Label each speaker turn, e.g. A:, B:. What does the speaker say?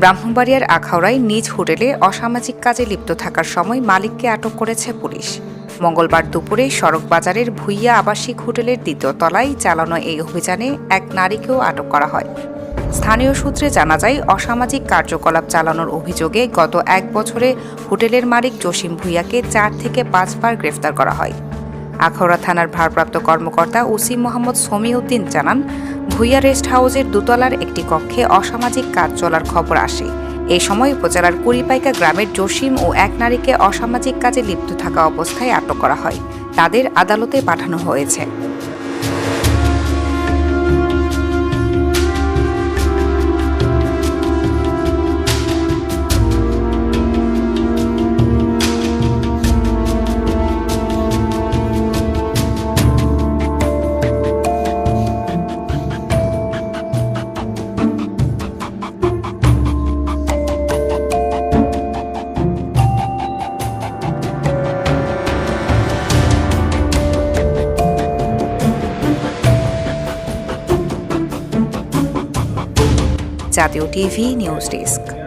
A: ব্রাহ্মণবাড়িয়ার আখাউড়ায় নিজ হোটেলে অসামাজিক কাজে লিপ্ত থাকার সময় মালিককে আটক করেছে পুলিশ। মঙ্গলবার দুপুরে সড়ক বাজারের ভুইয়া আবাসিক হোটেলের দ্বিতীয় তলায় চালানো এই অভিযানে এক নারীকেও আটক করা হয়। স্থানীয় সূত্রে জানা যায়, অসামাজিক কার্যকলাপ চালানোর অভিযোগে গত এক বছরে হোটেলের মালিক জসিম ভুইয়াকে চার থেকে পাঁচবার গ্রেফতার করা হয়। আখাউড়া থানার ভারপ্রাপ্ত কর্মকর্তা ওসি মোহাম্মদ সমিউদ্দিন জানান, ভুইয়া রেস্ট হাউসের দোতলার একটি কক্ষে অসামাজিক কাজ চলার খবর আসে। এ সময় উপজেলার কুড়িপাইকা গ্রামের জসিম ও এক নারীকে অসামাজিক কাজে লিপ্ত থাকা অবস্থায় আটক করা হয়। তাদের আদালতে পাঠানো হয়েছে। জাতীয় টিভি নিউজ ডেস্ক।